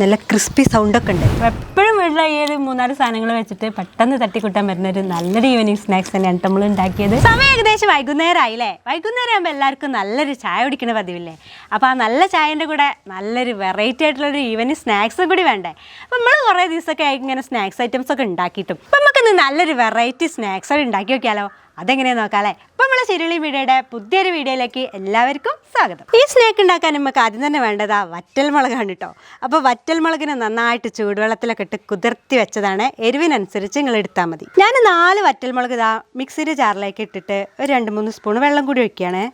നല്ല ക്രിസ്പി സൗണ്ടൊക്കെ ഉണ്ട്. എപ്പോഴും വീട്ടിലെ ഈ ഒരു മൂന്നാൽ സാധനങ്ങൾ വെച്ചിട്ട് പെട്ടെന്ന് തട്ടിക്കൂട്ടാൻ പറ്റുന്ന ഒരു നല്ലൊരു ഈവനിങ് സ്നാക്സ് തന്നെയാണ് നമ്മൾ ഉണ്ടാക്കിയത്. സമയം ഏകദേശം വൈകുന്നേരം ആയില്ലേ വൈകുന്നേരം ആകുമ്പോൾ എല്ലാവർക്കും നല്ലൊരു ചായ കുടിക്കണ പതിവില്ലേ? അപ്പോൾ ആ നല്ല ചായന്റെ കൂടെ നല്ലൊരു വെറൈറ്റി ആയിട്ടുള്ളൊരു ഈവനിങ് സ്നാക്സും കൂടി വേണ്ടേ? അപ്പോൾ നമ്മൾ കുറേ ദിവസമൊക്കെ ആയി ഇങ്ങനെ സ്നാക്സ് ഐറ്റംസ് ഒക്കെ ഉണ്ടാക്കിയിട്ടും. അപ്പം നമുക്കിന്ന് നല്ലൊരു വെറൈറ്റി സ്നാക്സ് ഉണ്ടാക്കി നോക്കിയാലോ അതെങ്ങനെയാ നോക്കാല്ലേ? അപ്പൊ നമ്മളെ ചിരുളി വീഡിയോയുടെ പുതിയൊരു വീഡിയോയിലേക്ക് എല്ലാവർക്കും സ്വാഗതം. ഈ സ്നേക്ക് ഉണ്ടാക്കാൻ നമുക്ക് ആദ്യം തന്നെ വേണ്ടതാ വറ്റൽ മുളകാണ് കേട്ടോ. അപ്പോൾ വറ്റൽ മുളകിനെ നന്നായിട്ട് ചൂടുവെള്ളത്തിലൊക്കെ ഇട്ട് കുതിർത്തി വെച്ചതാണ്. എരിവിനനുസരിച്ച് നിങ്ങൾ എടുത്താൽ മതി. ഞാൻ നാല് വറ്റൽ മുളക് ഇതാ മിക്സിയുടെ ജാറിലേക്ക് ഇട്ടിട്ട് ഒരു രണ്ട് മൂന്ന് സ്പൂൺ വെള്ളം കൂടി ഒഴിക്കുകയാണ്.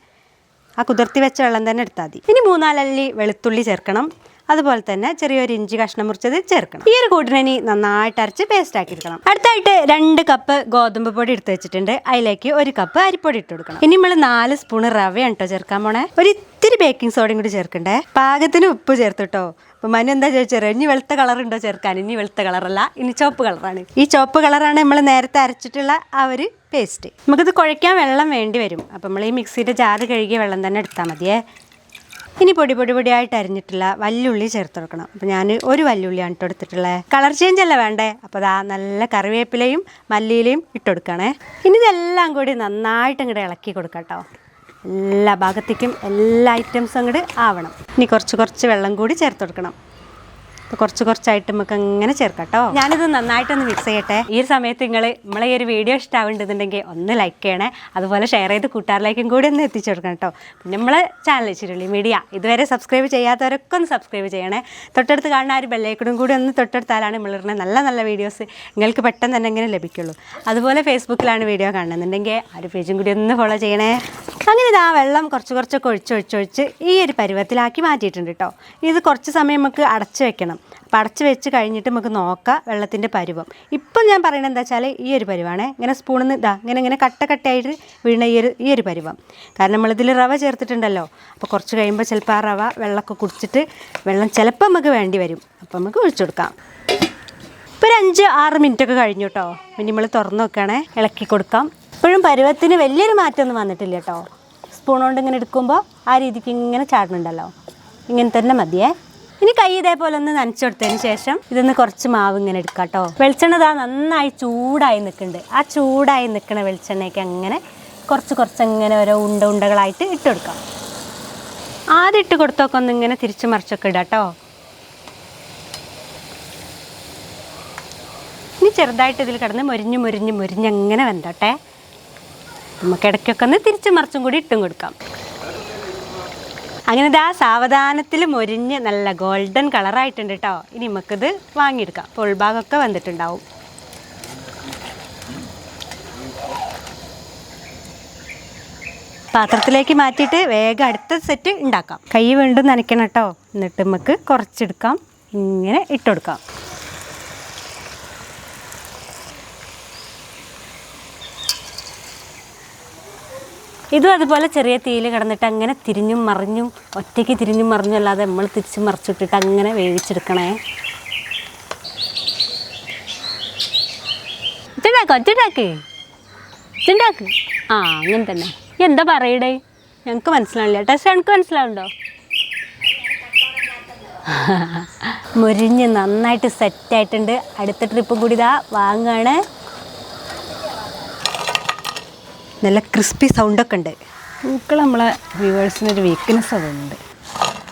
ആ കുതിർത്തി വെച്ച വെള്ളം തന്നെ എടുത്താൽ മതി. ഇനി മൂന്നാലല്ലി വെളുത്തുള്ളി ചേർക്കണം. അതുപോലെ തന്നെ ചെറിയൊരു ഇഞ്ചി കഷ്ണം മുറിച്ചത് ചേർക്കണം. ഈ ഒരു കൂട്ടിനി നന്നായിട്ട് അരച്ച് പേസ്റ്റ് ആക്കി എടുക്കണം. അടുത്തായിട്ട് രണ്ട് കപ്പ് ഗോതമ്പ് പൊടി എടുത്ത് വെച്ചിട്ടുണ്ട്. അതിലേക്ക് ഒരു കപ്പ് അരിപ്പൊടി ഇട്ട് കൊടുക്കണം. ഇനി നമ്മൾ നാല് സ്പൂൺ റവയാണ് കേട്ടോ ചേർക്കാൻ പോണേ. ഒരു ഇത്തിരി ബേക്കിംഗ് സോഡയും കൂടി ചേർക്കണ്ടേ? പാകത്തിന് ഉപ്പ് ചേർത്തിട്ടോ അപ്പൊ മനു എന്താ ചോദിച്ചത് ഇനി വെളുത്ത കളർ ഉണ്ടോ ചേർക്കാൻ? ഇനി വെളുത്ത കളറല്ല ഇനി ചുവപ്പ് കളറാണ് ഈ ചുവപ്പ് കളറാണ് നമ്മൾ നേരത്തെ അരച്ചിട്ടുള്ള ആ ഒരു പേസ്റ്റ് നമുക്കിത് കുഴയ്ക്കാൻ വെള്ളം വേണ്ടി വരും. അപ്പം നമ്മൾ ഈ മിക്സിയുടെ ജാറ് കഴുകിയ വെള്ളം തന്നെ എടുത്താൽ മതിയേ. ഇനി പൊടി പൊടി പൊടിയായിട്ട് അരിഞ്ഞിട്ടുള്ള വല്യുള്ളി ചേർത്ത് കൊടുക്കണം. അപ്പോൾ ഞാൻ ഒരു വല്യുള്ളിയാണ് ഇട്ട് കളർ ചേഞ്ച് അല്ല വേണ്ടേ? അപ്പോൾ അതാ നല്ല കറിവേപ്പിലയും മല്ലിയിലയും ഇട്ട് കൊടുക്കണേ. ഇനി ഇതെല്ലാം കൂടി നന്നായിട്ട് ഇങ്ങോട്ട് ഇളക്കി കൊടുക്കാം കേട്ടോ എല്ലാ ഭാഗത്തേക്കും എല്ലാ ഐറ്റംസും അങ്ങോട്ട് ആവണം. ഇനി കുറച്ച് കുറച്ച് വെള്ളം കൂടി ചേർത്ത് കൊടുക്കണം. കുറച്ച് കുറച്ചായിട്ട് നമുക്ക് അങ്ങനെ ചേർക്കാം കേട്ടോ. ഞാനിത് നന്നായിട്ടൊന്ന് മിക്സ് ചെയ്യട്ടെ. ഈ സമയത്ത് നിങ്ങൾ നമ്മളെ ഈ ഒരു വീഡിയോ ഇഷ്ടമാവേണ്ടതുണ്ടെങ്കിൽ ഒന്ന് ലൈക്ക് ചെയ്യണേ. അതുപോലെ ഷെയർ ചെയ്ത് കൂട്ടുകാരിലേക്കും കൂടി ഒന്ന് എത്തിച്ചു കൊടുക്കണം കേട്ടോ. പിന്നെ നമ്മളെ ചാനൽ ചിരുളി മീഡിയ ഇതുവരെ സബ്സ്ക്രൈബ് ചെയ്യാത്തവരൊക്കെ ഒന്ന് സബ്സ്ക്രൈബ് ചെയ്യണേ. തൊട്ടടുത്ത് കാണുന്ന ആ ഒരു ബെല്ലൈക്കണും കൂടി ഒന്ന് തൊട്ടടുത്താലാണ് നമ്മളിടുന്ന നല്ല നല്ല വീഡിയോസ് നിങ്ങൾക്ക് പെട്ടെന്ന് തന്നെ ഇങ്ങനെ ലഭിക്കുള്ളൂ. അതുപോലെ ഫേസ്ബുക്കിലാണ് വീഡിയോ കാണുന്നുണ്ടെങ്കിൽ ആ ഒരു പേജും കൂടി ഒന്ന് ഫോളോ ചെയ്യണേ. അങ്ങനെ ഇത് ആ വെള്ളം കുറച്ച് കുറച്ചൊക്കെ ഒഴിച്ചൊഴിച്ചൊഴിച്ച് ഈ ഒരു പരുവത്തിലാക്കി മാറ്റിയിട്ടുണ്ട് കേട്ടോ. ഇത് കുറച്ച് സമയം നമുക്ക് അടച്ചു വെക്കണം. അപ്പോൾ അടച്ച് വെച്ച് കഴിഞ്ഞിട്ട് നമുക്ക് നോക്കാം വെള്ളത്തിന്റെ പരുവം. ഇപ്പം ഞാൻ പറയുന്നത് എന്താ വെച്ചാൽ ഈ ഒരു പരുവാണ്. ഇങ്ങനെ സ്പൂണിൽ നിന്ന് ഇതാ ഇങ്ങനെ ഇങ്ങനെ കട്ട കട്ടയായിട്ട് വീണ ഈ ഒരു ഈ ഒരു പരുവം. കാരണം നമ്മളിതിൽ റവ ചേർത്തിട്ടുണ്ടല്ലോ. അപ്പോൾ കുറച്ച് കഴിയുമ്പോൾ ചിലപ്പോൾ ആ റവ വെള്ളമൊക്കെ കുടിച്ചിട്ട് വെള്ളം ചിലപ്പോൾ നമുക്ക് വേണ്ടി വരും. അപ്പോൾ നമുക്ക് ഒഴിച്ചു കൊടുക്കാം. ഇപ്പോൾ ഒരു അഞ്ച് ആറ് മിനിറ്റ് ഒക്കെ കഴിഞ്ഞു കേട്ടോ ഇനി നമ്മൾ തുറന്ന് നോക്കുകയാണേ ഇളക്കി കൊടുക്കാം. ഇപ്പോഴും പരുവത്തിന് വലിയൊരു മാറ്റമൊന്നും വന്നിട്ടില്ല കേട്ടോ സ്പൂൺ കൊണ്ട് ഇങ്ങനെ എടുക്കുമ്പോൾ ആ രീതിക്ക് ഇങ്ങനെ ചാടുന്നുണ്ടല്ലോ. ഇങ്ങനെ തന്നെ മതിയേ. ഇനി കൈ ഇതേപോലെ ഒന്ന് നനച്ചു കൊടുത്തതിന് ശേഷം ഇതൊന്ന് കുറച്ച് മാവ് ഇങ്ങനെ എടുക്കാം കേട്ടോ. വെളിച്ചെണ്ണ ഇതാ നന്നായി ചൂടായി നിൽക്കുന്നുണ്ട്. ആ ചൂടായി നിൽക്കുന്ന വെളിച്ചെണ്ണയ്ക്ക് അങ്ങനെ കുറച്ച് കുറച്ച് ഇങ്ങനെ ഓരോ ഉണ്ട ഉണ്ടകളായിട്ട് ഇട്ട് കൊടുക്കാം. ആദ്യം ഇട്ട് കൊടുത്തൊക്കെ ഒന്ന് ഇങ്ങനെ തിരിച്ച് മറിച്ചൊക്കെ ഇടാം കേട്ടോ. ഇനി ചെറുതായിട്ട് ഇതിൽ കിടന്ന് മുരിഞ്ഞ് മുരിഞ്ഞ് മുരിഞ്ഞ് അങ്ങനെ വെന്തോട്ടെ. നമുക്ക് ഇടയ്ക്കൊക്കെ ഒന്ന് തിരിച്ച് മറിച്ചും കൂടി ഇട്ടും കൊടുക്കാം. അങ്ങനെ ഇതാ സാവധാനത്തിൽ മൊരിഞ്ഞ് നല്ല ഗോൾഡൻ കളറായിട്ടുണ്ട് കേട്ടോ ഇനി നമുക്കിത് വാങ്ങിയെടുക്കാം. അപ്പോൾ ഉൾഭാഗമൊക്കെ വന്നിട്ടുണ്ടാവും. പാത്രത്തിലേക്ക് മാറ്റിയിട്ട് വേഗം അടുത്ത സെറ്റ് ഉണ്ടാക്കാം. കൈ വീണ്ടും നനയ്ക്കണം കേട്ടോ എന്നിട്ട് നമുക്ക് കുറച്ചെടുക്കാം. ഇങ്ങനെ ഇട്ടുകൊടുക്കാം ഇതും അതുപോലെ ചെറിയ തീയിൽ കിടന്നിട്ട് അങ്ങനെ തിരിഞ്ഞും മറിഞ്ഞും ഒറ്റയ്ക്ക് തിരിഞ്ഞും മറിഞ്ഞും അല്ലാതെ നമ്മൾ തിരിച്ച് മറിച്ചിട്ടിട്ട് അങ്ങനെ വേവിച്ചെടുക്കണേ. ഇച്ചുണ്ടാക്ക് ഒച്ചുണ്ടാക്ക് ഇച്ചുണ്ടാക്ക് ആ അങ്ങനെ തന്നെ. എന്താ പറയടേ ഞങ്ങൾക്ക് മനസ്സിലാവില്ല ടെസ്റ്റ് എനിക്ക് മനസ്സിലാവുണ്ടോ മുരിഞ്ഞ് നന്നായിട്ട് സെറ്റായിട്ടുണ്ട് അടുത്ത ട്രിപ്പ് കൂടി ഇതാ വാങ്ങുകയാണ് നല്ല ക്രിസ്പി സൗണ്ടൊക്കെ ഉണ്ട്. പൂക്കൾ നമ്മളെ വ്യൂവേഴ്സിനൊരു വീക്ക്നെസ് അതുണ്ട്.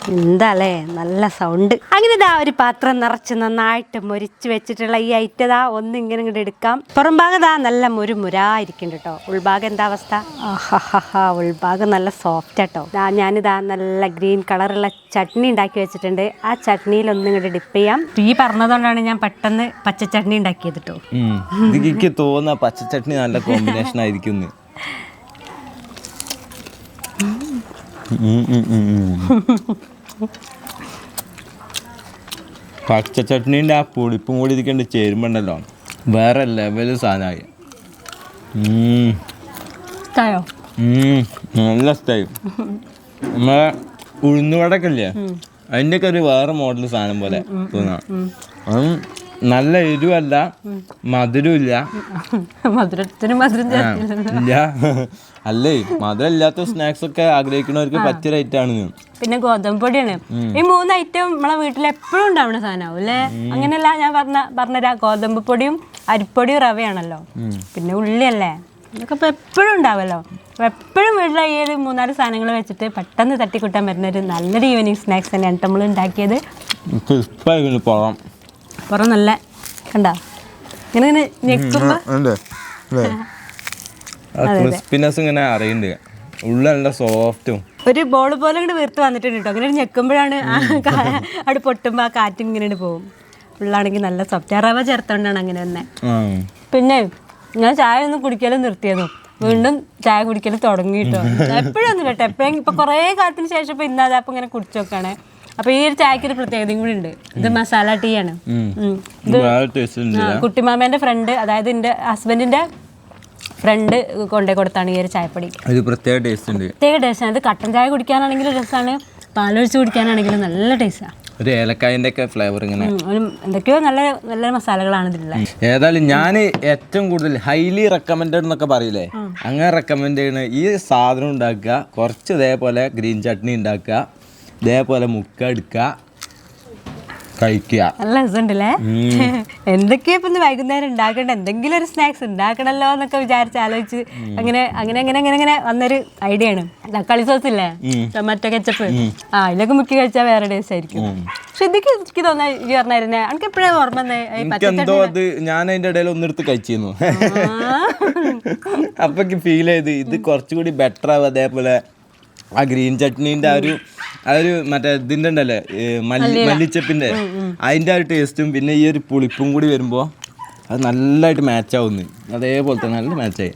എന്താല്ലേ നല്ല സൗണ്ട്. അങ്ങനെ ഇതാ ഒരു പാത്രം നിറച്ച് നന്നായിട്ട് മുരിച്ച് വെച്ചിട്ടുള്ള ഈ ഐറ്റതാ ഒന്ന് ഇങ്ങനെ ഇങ്ങോട്ട് എടുക്കാം. പുറം ഭാഗം ദാ നല്ല മുരു മുരായിരിക്കുന്നുണ്ട് കേട്ടോ ഉൾഭാഗം എന്താ അവസ്ഥ? ആഹാഹാ ഉൾഭാഗം നല്ല സോഫ്റ്റ് ആട്ടോ ഇതാ ഞാനിതാ നല്ല ഗ്രീൻ കളറുള്ള ചട്നി ഉണ്ടാക്കി വെച്ചിട്ടുണ്ട്. ആ ചട്നിയിൽ ഒന്ന് ഇങ്ങോട്ട് ഡിപ്പ് ചെയ്യാം. ഈ പറഞ്ഞതുകൊണ്ടാണ് ഞാൻ പെട്ടെന്ന് പച്ച ചട്നി ഉണ്ടാക്കിയത് കേട്ടോ എനിക്ക് തോന്നുന്ന പച്ചച്ചട്നി നല്ല കോമ്പിനേഷൻ ആയിരിക്കും ഉം. പച്ചച്ചട്നീന്റെ ആ പുളിപ്പും കൂടി ഇരിക്കേണ്ട ചേരുമ്പോണ്ടല്ലോ. വേറെ ലെവൽ സാധനമായി. നല്ല ഇഷ്ടമായി നമ്മളെ ഉഴുന്നുവടക്കല്ലേ? അതിന്റെയൊക്കെ ഒക്കെ ഒരു വേറെ മോഡൽ സാധനം പോലെ തോന്നാം. നല്ല എരിവല്ല മധുരമില്ല. മധുരത്തിന് മധുരം ഇല്ല. അല്ലേ? മധുരം ഇല്ലാത്ത സ്നാക്സ് ഒക്കെ ആഗ്രഹിക്കുന്നവർക്ക് പറ്റിയ ഐറ്റം ആണ് പിന്നെ ഗോതമ്പ് പൊടിയാണ്. ഈ മൂന്ന് ഐറ്റം നമ്മളെ വീട്ടിൽ എപ്പോഴും ഉണ്ടാവുന്ന സാധനമാവും അല്ലേ? അങ്ങനെയല്ല ഞാൻ പറഞ്ഞ പറഞ്ഞുതരാം ഗോതമ്പ് പൊടിയും അരിപ്പൊടിയും റവയാണല്ലോ. പിന്നെ ഉള്ളിയല്ലേ? ഇതൊക്കെ ഇപ്പൊ എപ്പോഴും ഉണ്ടാവല്ലോ. എപ്പോഴും വീട്ടിലെ ഈ ഒരു മൂന്നാൽ സാധനങ്ങൾ വെച്ചിട്ട് പെട്ടെന്ന് തട്ടിക്കൂട്ടാൻ പറ്റുന്ന ഒരു നല്ലൊരു ഈവനിങ് സ്നാക്സ് തന്നെയാണ് നമ്മൾ ഉണ്ടാക്കിയത്. പുറം പുറം നല്ല കണ്ട? ഇങ്ങനെ ഇങ്ങനെ ഞെക്കുമ്പോ ക്രിസ്പിനെസ് ഇങ്ങനെ അറിയുന്നുണ്ട് ഉള്ള നല്ല സോഫ്റ്റും. ഒരു ബോൾ പോലെ ഇങ്ങോട്ട് വീർത്ത് വന്നിട്ടുണ്ട് കേട്ടോ അങ്ങനെ ഞെക്കുമ്പോഴാണ് അവിടെ പൊട്ടുമ്പോൾ ആ കാറ്റ് ഇങ്ങനെ പോകും ഉള്ളാണെങ്കിൽ നല്ല സോഫ്റ്റ് റവ ചേർത്തോണ്ടാണ് അങ്ങനെ തന്നെ പിന്നെ ഞാൻ ചായ ഒന്നും കുടിക്കലും നിർത്തിയതു. വീണ്ടും ചായ കുടിക്കൽ തുടങ്ങി കേട്ടോ എപ്പോഴൊന്നും കേട്ടോ എപ്പോഴെങ്കിലും ഇപ്പൊ കുറേ കാലത്തിന് ശേഷം ഇപ്പൊ ഇന്നാ ഇങ്ങനെ ഇങ്ങനെ കുടിച്ചോക്കാണ് അപ്പൊ ഈ ഒരു ചായക്ക് ഒരു പ്രത്യേകതയും കൂടി ഉണ്ട്. ഇത് മസാല ടീ ആണ്. ടേസ്റ്റ് കുട്ടിമാമേന്റെ ഫ്രണ്ട് അതായത് എന്റെ ഹസ്ബൻഡിന്റെ ഫ്രണ്ട് കൊണ്ടേ കൊടുത്താണ് ഈ ഒരു ചായപ്പൊടി. ഒരു പ്രത്യേക ടേസ്റ്റ് ഉണ്ട്. പ്രത്യേക ആണ്. ഇത് കട്ടൻ ചായ കുടിക്കാനാണെങ്കിലും രസമാണ് പാലൊഴിച്ച് കുടിക്കാനാണെങ്കിലും നല്ല ടേസ്റ്റാണ് ഒരു ഏലക്കായന്റെ ഒക്കെ ഫ്ലേവർ ഇങ്ങനെ. എന്തൊക്കെയോ നല്ല നല്ല മസാലകളാണ് ഇതിലുള്ളത് ഏതായാലും ഞാൻ ഏറ്റവും കൂടുതൽ ഹൈലി റെക്കമെൻഡഡ് എന്നൊക്കെ പറയില്ലേ? അങ്ങനെ റെക്കമെൻഡ് ചെയ്യണ ഈ സാധനം ഉണ്ടാക്കുക. കുറച്ച് ഇതേപോലെ ഗ്രീൻ ചട്നി ഉണ്ടാക്കുക. ഇതേപോലെ മുക്ക എടുക്കുക കഴിക്കുക. നല്ല രസമുണ്ടല്ലേ? എന്തൊക്കെയാ ഇപ്പൊ വൈകുന്നേരം ഉണ്ടാക്കണ്ട എന്തെങ്കിലും ഒരു സ്നാക്സ് ഉണ്ടാക്കണല്ലോ എന്നൊക്കെ വിചാരിച്ച് ആലോചിച്ച് അങ്ങനെ അങ്ങനെ അങ്ങനെ അങ്ങനെ അങ്ങനെ വന്നൊരു ഐഡിയ ആണ്. തക്കാളി സോസ് ഇല്ലേ? Tomato ketchup. ആ അതിലൊക്കെ മുക്കി കഴിച്ചാൽ വേറെ ടേസ്റ്റ് ആയിരിക്കും. പക്ഷെ ഇതൊക്കെ എനിക്ക് തോന്നാ ഈ പറഞ്ഞായിരുന്നേ എനിക്ക് എപ്പോഴാണ് ഓർമ്മ എന്തോ അത് ഞാൻ അതിന്റെ ഇടയിൽ ഒന്നെടുത്ത് കഴിച്ചിരുന്നു. അപ്പൊ ഫീൽ ചെയ്ത് ഇത് കുറച്ചുകൂടി ബെറ്റർ ആവും അതേപോലെ ആ ഗ്രീൻ ചട്നീന്റെ ആ ഒരു ആ ഒരു മറ്റേ ഇതിന്റെ ഉണ്ടല്ലേ മല്ലി മല്ലിച്ചപ്പിന്റെ അതിന്റെ ആ ഒരു ടേസ്റ്റും പിന്നെ ഈ ഒരു പുളിപ്പും കൂടി വരുമ്പോൾ അത് നല്ലതായിട്ട് മാച്ച് ആവുന്നു. അതേപോലെ തന്നെ നല്ല മാച്ചായി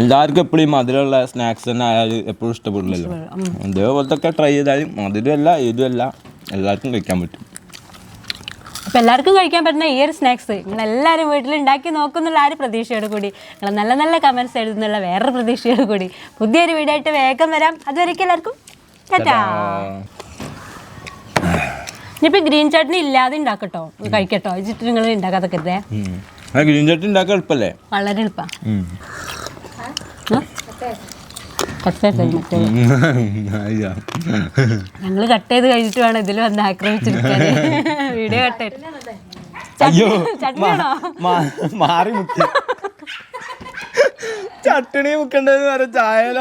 എല്ലാവർക്കും എപ്പോഴും ഈ മധുരമുള്ള സ്നാക്സ് തന്നെ ആയാലും എപ്പോഴും ഇഷ്ടപ്പെടില്ലല്ലോ അതേപോലത്തെ ഒക്കെ ട്രൈ ചെയ്താലും മധുരമല്ല ഇതുമല്ല എല്ലാവർക്കും കഴിക്കാൻ പറ്റും. അപ്പൊ എല്ലാവർക്കും കഴിക്കാൻ പറ്റുന്ന ഈ ഒരു സ്നാക്സ് നിങ്ങൾ എല്ലാവരും വീട്ടിൽ ഉണ്ടാക്കി നോക്കുന്നുള്ള ആ ഒരു പ്രതീക്ഷയോട് കൂടി നിങ്ങൾ നല്ല നല്ല കമൻസ് എഴുതുന്നുള്ള വേറൊരു പ്രതീക്ഷയോട് കൂടി പുതിയൊരു വീഡിയോ ആയിട്ട് വേഗം വരാം. അതുവരേക്കും എല്ലാവർക്കും ടാറ്റാ. ഇനിയിപ്പോൾ ഗ്രീൻ ചട്നി ഇല്ലാതെ ഉണ്ടാക്കട്ടോ. കഴിക്കട്ടോ. വെച്ചിട്ട് നിങ്ങൾ ആ ഗ്രീൻ ചട്നി ഉണ്ടാക്കാൻ എളുപ്പല്ലേ? വളരെ എളുപ്പാ. ഉം. കട്ട് ചെയ്ത് മറ്റേ. ഞങ്ങൾ കട്ട് ചെയ്ത് കഴിഞ്ഞിട്ട് വേണം ഇതിൽ വന്ന് ആക്രമിച്ചെടുക്കാൻ വീഡിയോ കട്ട് ചെയ്ത്. അയ്യോ ചട്നിയാണോ? മാ- മാറി മുക്കി. ചട്ടണി മുക്കണ്ടെന്ന് പറയാം ചായ